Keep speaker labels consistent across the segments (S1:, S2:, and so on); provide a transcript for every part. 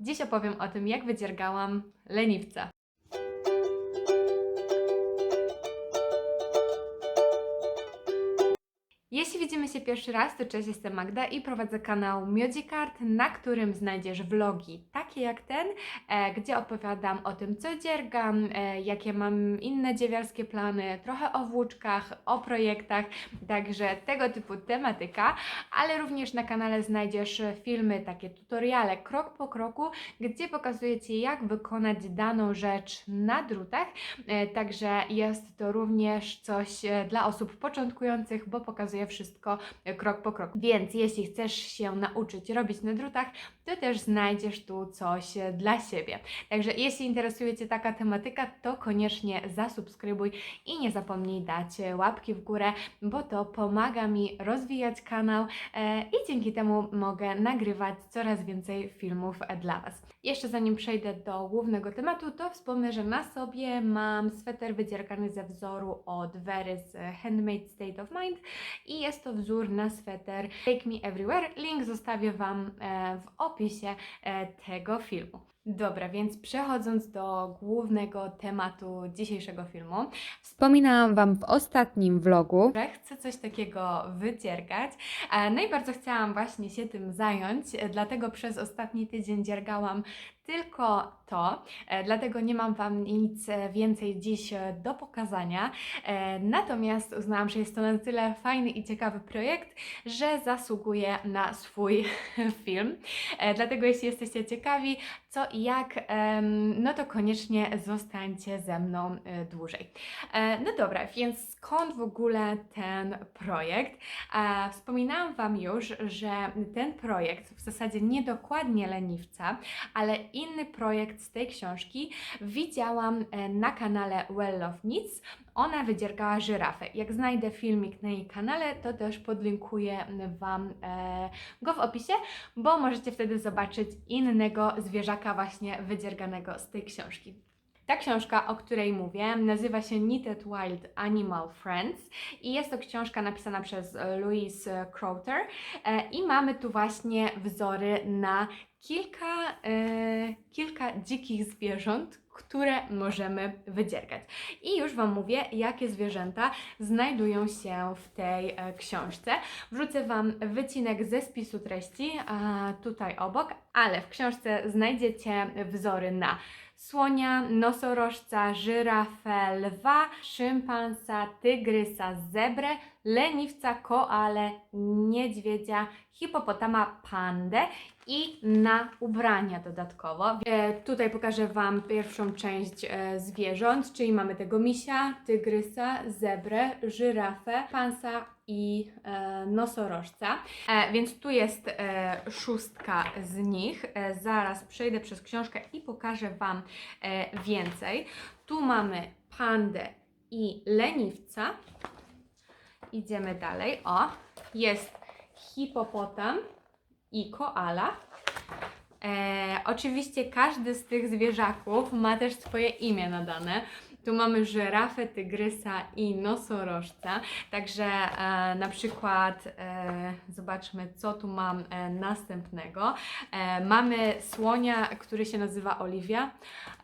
S1: Dziś opowiem o tym, jak wydziergałam leniwca. Jeśli widzimy się pierwszy raz, to cześć, jestem Magda i prowadzę kanał Miodzikart, na którym znajdziesz vlogi takie jak ten, e, gdzie opowiadam o tym, co dziergam, e, jakie mam inne dziewiarskie plany, trochę o włóczkach, o projektach, także tego typu tematyka, ale również na kanale znajdziesz filmy, takie tutoriale krok po kroku, gdzie pokazuję Ci, jak wykonać daną rzecz na drutach, e, także jest to również coś e, dla osób początkujących, bo pokazuję wszystko e, krok po kroku. Więc jeśli chcesz się nauczyć robić na drutach, to też znajdziesz tu coś e, dla siebie. Także jeśli interesuje Cię taka tematyka, to koniecznie zasubskrybuj i nie zapomnij dać e, łapki w górę, bo to pomaga mi rozwijać kanał e, i dzięki temu mogę nagrywać coraz więcej filmów dla Was. Jeszcze zanim przejdę do głównego tematu, to wspomnę, że na sobie mam sweter wydziergany ze wzoru od Very z Handmade State of Mind i jest to wzór na sweter Take Me Everywhere. Link zostawię Wam w opisie e, tego filmu. Dobra, więc przechodząc do głównego tematu dzisiejszego filmu, wspominałam Wam w ostatnim vlogu, że chcę coś takiego wydziergać. E, No i bardzo chciałam właśnie się tym zająć, e, dlatego przez ostatni tydzień dziergałam tylko to, e, dlatego nie mam Wam nic więcej dziś do pokazania. Natomiast uznałam, że jest to na tyle fajny i ciekawy projekt, że zasługuje na swój film. Dlatego jeśli jesteście ciekawi, co jak, no to koniecznie zostańcie ze mną e, dłużej. E, No dobra, więc skąd w ogóle ten projekt? Wspominałam Wam już, że ten projekt, w zasadzie nie dokładnie leniwca, ale inny projekt z tej książki widziałam e, na kanale Well Love Knits. Ona wydziergała żyrafę. Jak znajdę filmik na jej kanale, to też podlinkuję Wam e, go w opisie, bo możecie wtedy zobaczyć innego zwierzaka właśnie wydzierganego z tej książki. Ta książka, o której mówię, nazywa się Knitted Wild Animal Friends i jest to książka napisana przez e, Louise Crowther e, i mamy tu właśnie wzory na kilka, e, kilka dzikich zwierząt, które możemy wydziergać. I już Wam mówię, jakie zwierzęta znajdują się w tej e, książce. Wrzucę Wam wycinek ze spisu treści a, tutaj obok, ale w książce znajdziecie wzory na słonia, nosorożca, żyrafę, lwa, szympansa, tygrysa, zebrę, leniwca, koale, niedźwiedzia, hipopotama, pandę i na ubrania dodatkowo. E, tutaj pokażę Wam pierwszą część e, zwierząt, czyli mamy tego misia, tygrysa, zebrę, żyrafę, pansa i e, nosorożca. E, więc tu jest e, szóstka z nich. E, zaraz przejdę przez książkę i pokażę Wam e, więcej. Tu mamy pandę i leniwca. Idziemy dalej. O, jest hipopotam i koala. E, oczywiście każdy z tych zwierzaków ma też swoje imię nadane. Tu mamy żyrafę, tygrysa i nosorożca. Także e, na przykład e, zobaczmy, co tu mam e, następnego. E, mamy słonia, który się nazywa Oliwia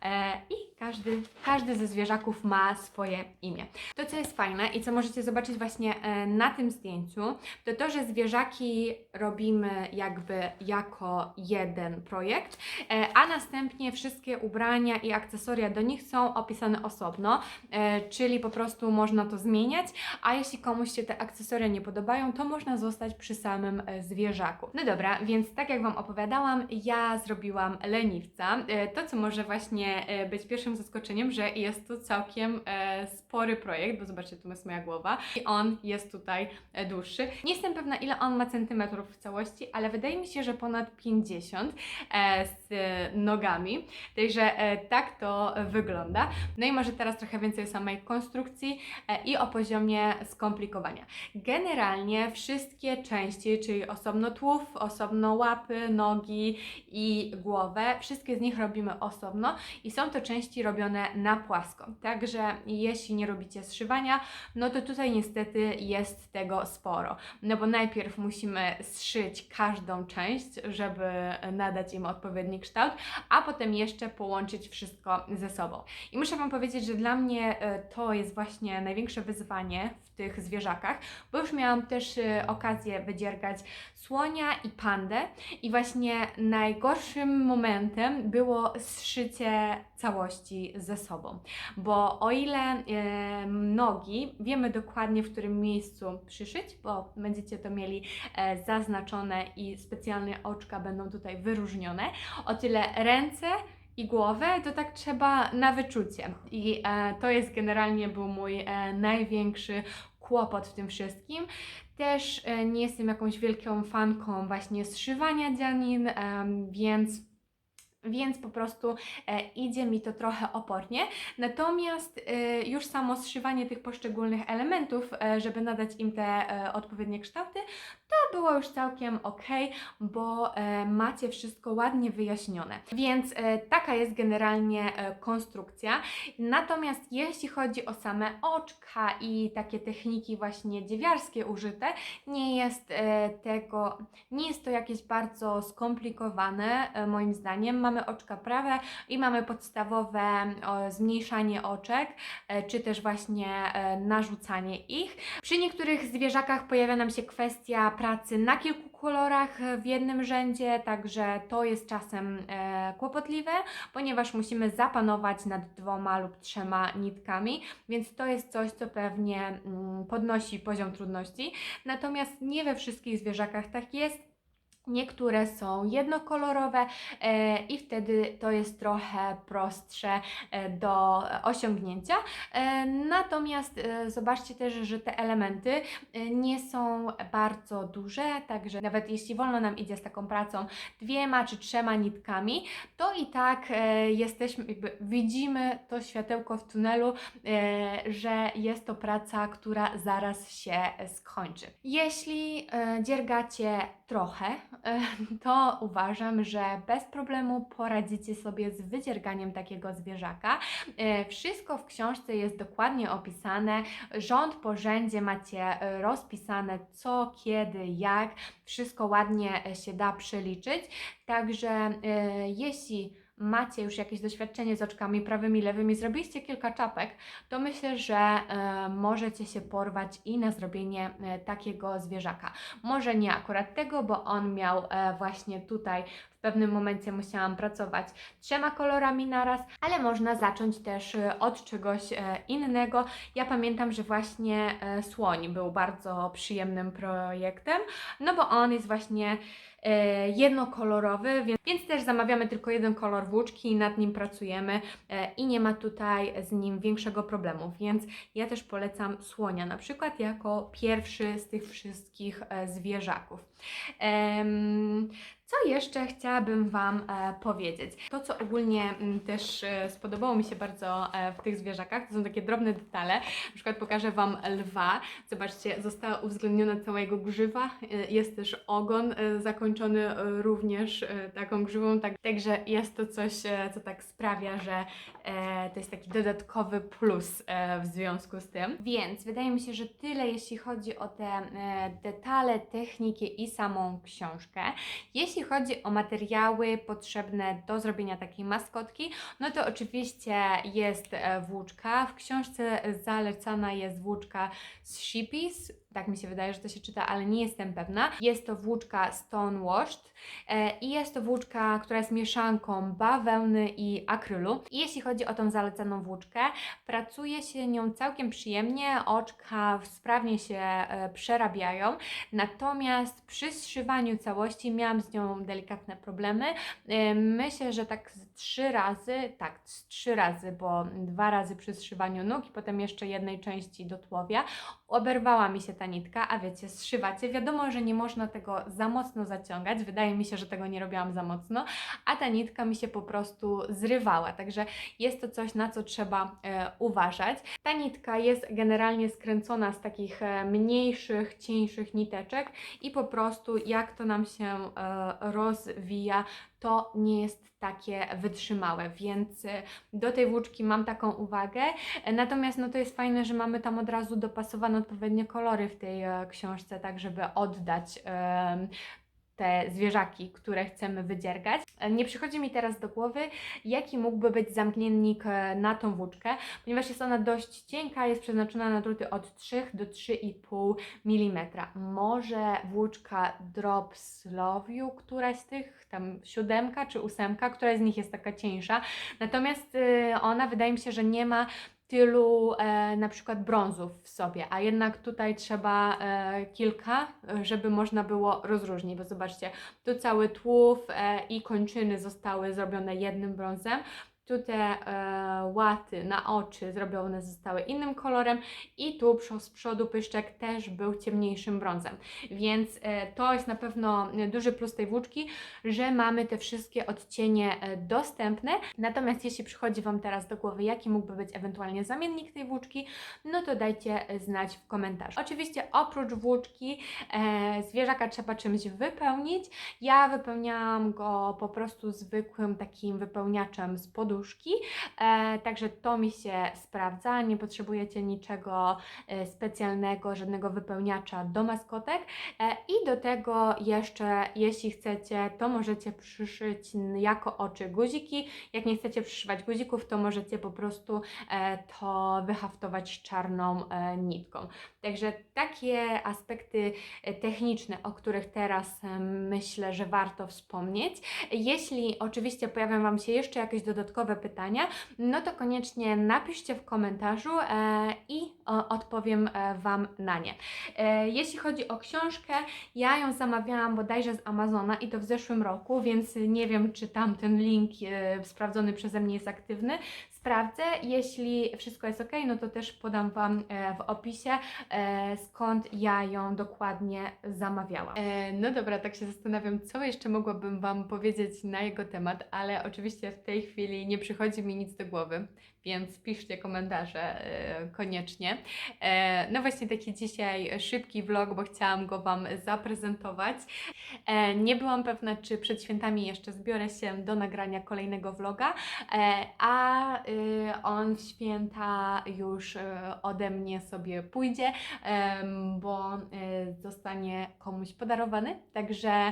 S1: e, i każdy, każdy ze zwierzaków ma swoje imię. To, co jest fajne i co możecie zobaczyć właśnie e, na tym zdjęciu, to to, że zwierzaki robimy jakby jako jeden projekt, e, a następnie wszystkie ubrania i akcesoria do nich są opisane osobno, e, czyli po prostu można to zmieniać, a jeśli komuś się te akcesoria nie podobają, to można zostać przy samym zwierzaku. No dobra, więc tak jak Wam opowiadałam, ja zrobiłam leniwca. To, co może właśnie być pierwszym zaskoczeniem, że jest to całkiem e, spory projekt, bo zobaczcie, tu jest moja głowa i on jest tutaj e, dłuższy. Nie jestem pewna, ile on ma centymetrów w całości, ale wydaje mi się, że ponad 50 e, z e, nogami. Także e, tak to wygląda. No i może teraz trochę więcej o samej konstrukcji e, i o poziomie skomplikowania. Generalnie wszystkie części, czyli osobno tułów, osobno łapy, nogi i głowę, wszystkie z nich robimy osobno i są to części robione na płasko. Także jeśli nie robicie zszywania, no to tutaj niestety jest tego sporo. No bo najpierw musimy zszyć każdą część, żeby nadać im odpowiedni kształt, a potem jeszcze połączyć wszystko ze sobą. I muszę Wam powiedzieć, że dla mnie e, to jest właśnie największe wyzwanie w tych zwierzakach, bo już miałam też e, okazję wydziergać słonia i pandę i właśnie najgorszym momentem było zszycie całości ze sobą, bo o ile e, nogi wiemy dokładnie w którym miejscu przyszyć, bo będziecie to mieli e, zaznaczone i specjalne oczka będą tutaj wyróżnione, o tyle ręce i głowę, to tak trzeba na wyczucie. I e, to jest generalnie był mój e, największy kłopot w tym wszystkim. Też e, nie jestem jakąś wielką fanką właśnie zszywania dzianin, em, więc więc po prostu e, idzie mi to trochę opornie. Natomiast e, już samo zszywanie tych poszczególnych elementów, e, żeby nadać im te e, odpowiednie kształty, to było już całkiem ok, bo e, macie wszystko ładnie wyjaśnione. Więc e, taka jest generalnie e, konstrukcja. Natomiast jeśli chodzi o same oczka i takie techniki właśnie dziewiarskie użyte, nie jest tego, nie jest to jakieś bardzo skomplikowane moim zdaniem. Mamy oczka prawe i mamy podstawowe zmniejszanie oczek, czy też właśnie narzucanie ich. Przy niektórych zwierzakach pojawia nam się kwestia pracy na kilku kolorach w jednym rzędzie, także to jest czasem e, kłopotliwe, ponieważ musimy zapanować nad dwoma lub trzema nitkami, więc to jest coś, co pewnie mm, podnosi poziom trudności. Natomiast nie we wszystkich zwierzakach tak jest. Niektóre są jednokolorowe e, i wtedy to jest trochę prostsze e, do osiągnięcia. E, natomiast zobaczcie też, że te elementy nie są bardzo duże, także nawet jeśli wolno nam idzie z taką pracą dwiema czy trzema nitkami, to i tak jesteśmy, widzimy to światełko w tunelu, że jest to praca, która zaraz się skończy. Jeśli dziergacie trochę, to uważam, że bez problemu poradzicie sobie z wydzierganiem takiego zwierzaka. E, Wszystko w książce jest dokładnie opisane, rząd po rzędzie macie e, rozpisane co, kiedy, jak, wszystko ładnie e, się da przeliczyć. Także jeśli macie już jakieś doświadczenie z oczkami prawymi, lewymi, zrobiliście kilka czapek, to myślę, że e, możecie się porwać i na zrobienie e, takiego zwierzaka. Może nie akurat tego, bo on miał e, właśnie tutaj pewnym momencie musiałam pracować trzema kolorami naraz, ale można zacząć też e, od czegoś e, innego. Ja pamiętam, że właśnie e, słoń był bardzo przyjemnym projektem, no bo on jest właśnie jednokolorowy, więc, też zamawiamy tylko jeden kolor włóczki i nad nim pracujemy i nie ma tutaj z nim większego problemu, więc ja też polecam słonia na przykład jako pierwszy z tych wszystkich zwierzaków. Co jeszcze chciałabym Wam e, powiedzieć? To, co ogólnie m, też e, spodobało mi się bardzo e, w tych zwierzakach, to są takie drobne detale. Na przykład pokażę Wam lwa. Zobaczcie, została uwzględniona cała jego grzywa. Jest też ogon zakończony również taką grzywą. Tak, także jest to coś, co tak sprawia, że to jest taki dodatkowy plus w związku z tym. Więc wydaje mi się, że tyle, jeśli chodzi o te detale, techniki i samą książkę. Jeśli chodzi o materiały potrzebne do zrobienia takiej maskotki, no to oczywiście jest e, włóczka. W książce zalecana jest włóczka z Shippies. Tak mi się wydaje, że to się czyta, ale nie jestem pewna. Jest to włóczka Stonewashed e, i jest to włóczka, która jest mieszanką bawełny i akrylu. I jeśli chodzi o tą zalecaną włóczkę, pracuje się nią całkiem przyjemnie, oczka sprawnie się e, przerabiają. Natomiast przy zszywaniu całości miałam z nią delikatne problemy. E, Myślę, że tak trzy razy, tak, trzy razy, bo dwa razy przy zszywaniu nóg i potem jeszcze jednej części do tułowia, oberwała mi się ta nitka, a wiecie, zszywacie. Wiadomo, że nie można tego za mocno zaciągać. Wydaje mi się, że tego nie robiłam za mocno, a ta nitka mi się po prostu zrywała. Także jest to coś, na co trzeba e, uważać. Ta nitka jest generalnie skręcona z takich e, mniejszych, cieńszych niteczek i po prostu jak to nam się e, rozwija, to nie jest takie wytrzymałe, więc e, do tej włóczki mam taką uwagę. Natomiast no to jest fajne, że mamy tam od razu dopasowane odpowiednie kolory w tej e, książce, tak żeby oddać te zwierzaki, które chcemy wydziergać. E, Nie przychodzi mi teraz do głowy, jaki mógłby być zamkniennik e, na tą włóczkę, ponieważ jest ona dość cienka, jest przeznaczona na druty od 3 do 3,5 mm. Może włóczka Drop Slowiu, któraś z tych, tam siódemka czy ósemka, która z nich jest taka cieńsza. Natomiast y, ona wydaje mi się, że nie ma tylu e, na przykład brązów w sobie, a jednak tutaj trzeba e, kilka, żeby można było rozróżnić, bo zobaczcie, tu cały tułów e, i kończyny zostały zrobione jednym brązem, tu te e, łaty na oczy zrobione zostały innym kolorem i tu z przodu pyszczek też był ciemniejszym brązem. Więc e, to jest na pewno duży plus tej włóczki, że mamy te wszystkie odcienie e, dostępne. Natomiast jeśli przychodzi Wam teraz do głowy, jaki mógłby być ewentualnie zamiennik tej włóczki, no to dajcie e, znać w komentarzu. Oczywiście oprócz włóczki e, zwierzaka trzeba czymś wypełnić. Ja wypełniałam go po prostu zwykłym takim wypełniaczem z poduszki, e, także to mi się sprawdza. Nie potrzebujecie niczego e, specjalnego, żadnego wypełniacza do maskotek. E, I do tego jeszcze, jeśli chcecie, to możecie przyszyć jako oczy guziki. Jak nie chcecie przyszywać guzików, to możecie po prostu to wyhaftować czarną nitką. Także takie aspekty techniczne, o których teraz myślę, że warto wspomnieć. Jeśli oczywiście pojawią Wam się jeszcze jakieś dodatkowe pytania, no to koniecznie napiszcie w komentarzu e, i o, odpowiem e, Wam na nie. E, jeśli chodzi o książkę, ja ją zamawiałam bodajże z Amazona i to w zeszłym roku, więc nie wiem, czy tam ten link e, sprawdzony przeze mnie jest aktywny. Sprawdzę, jeśli wszystko jest ok, no to też podam Wam e, w opisie, e, skąd ja ją dokładnie zamawiałam. E, no dobra, tak się zastanawiam, co jeszcze mogłabym Wam powiedzieć na jego temat, ale oczywiście w tej chwili nie przychodzi mi nic do głowy, więc piszcie komentarze koniecznie. No właśnie taki dzisiaj szybki vlog, bo chciałam go Wam zaprezentować. Nie byłam pewna, czy przed świętami jeszcze zbiorę się do nagrania kolejnego vloga, a on w święta już e, ode mnie sobie pójdzie, bo e, zostanie komuś podarowany, także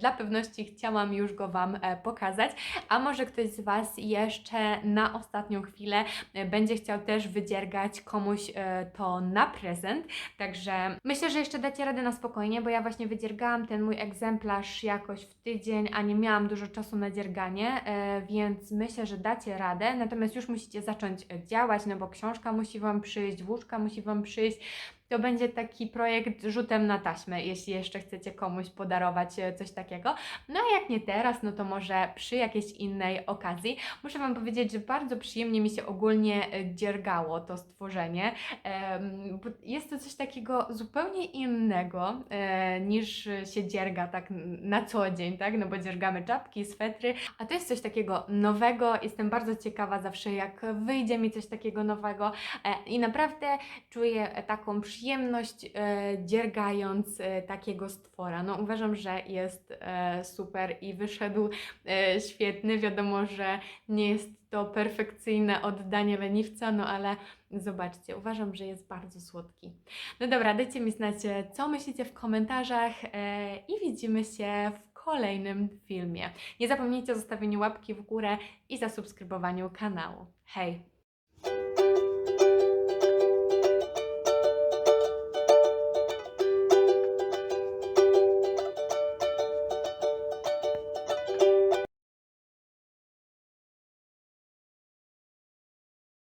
S1: dla pewności chciałam już go Wam e, pokazać, a może ktoś z Was jeszcze na ostatnią chwilę e, będzie chciał też wydziergać komuś e, to na prezent, także myślę, że jeszcze dacie radę na spokojnie, bo ja właśnie wydziergałam ten mój egzemplarz jakoś w tydzień, a nie miałam dużo czasu na dzierganie, więc myślę, że dacie radę, natomiast już musicie zacząć działać, no bo książka musi Wam przyjść, włóczka musi Wam przyjść, to będzie taki projekt rzutem na taśmę, jeśli jeszcze chcecie komuś podarować e, coś takiego. No a jak nie teraz, no to może przy jakiejś innej okazji. Muszę Wam powiedzieć, że bardzo przyjemnie mi się ogólnie e, dziergało to stworzenie. Jest to coś takiego zupełnie innego e, niż się dzierga tak na co dzień, tak? No bo dziergamy czapki, swetry, a to jest coś takiego nowego. Jestem bardzo ciekawa zawsze, jak wyjdzie mi coś takiego nowego i naprawdę czuję taką przyjemność e, dziergając e, takiego stwora. No uważam, że jest e, super i wyszedł świetny. Wiadomo, że nie jest to perfekcyjne oddanie leniwca, no ale zobaczcie, uważam, że jest bardzo słodki. No dobra, dajcie mi znać, co myślicie w komentarzach i widzimy się w kolejnym filmie. Nie zapomnijcie o zostawieniu łapki w górę i zasubskrybowaniu kanału. Hej!